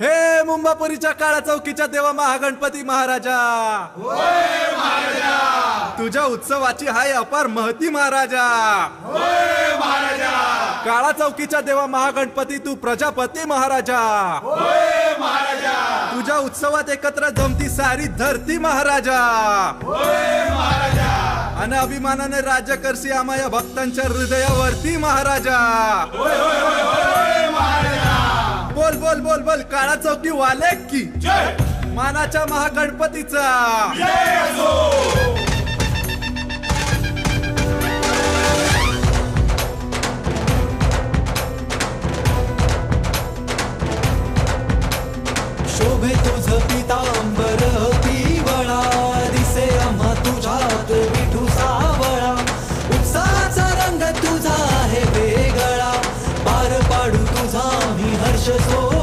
हे मुंबापुरीच्या काळा चौकीच्या देवा महागणपती महाराजा. तुझ्या उत्सवाची हाय अपार महती महाराजा. काळा चौकीच्या देवा महागणपती तू प्रजापती महाराजा. तुझ्या उत्सवात एकत्र जमती सारी धरती महाराजा. आणि अभिमानाने राज्य करशी आम्हा या भक्तांच्या हृदयावरती महाराजा. बोल बोल बोल बोल. काळा चौकी वाले की. मानाच्या महागणपतीचा. शोभे तुझ Amb just hold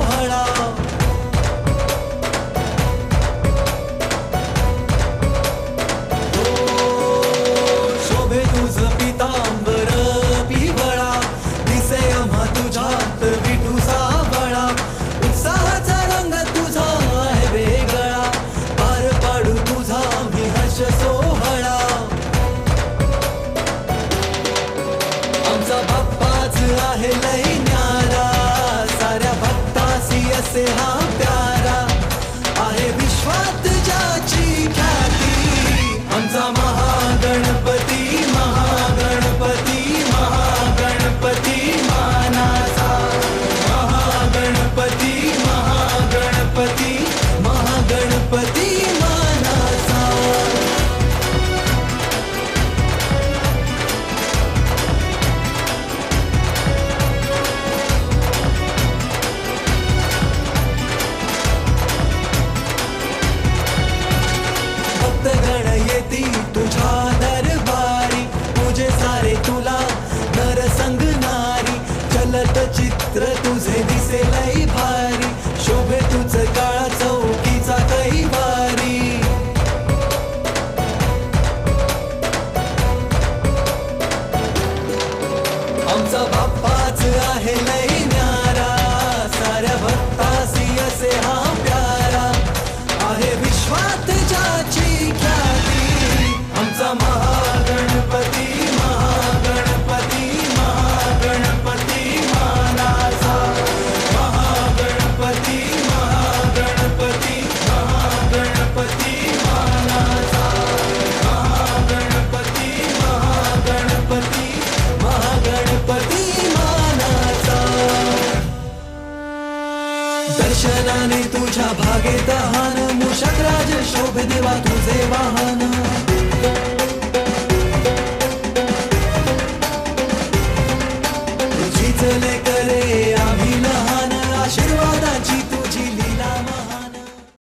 say hi. काळ चौ दर्शनाने तुझ्या भागे तहान मुषक राज शोभ देवा तुझे वाहन. तुझीच लेख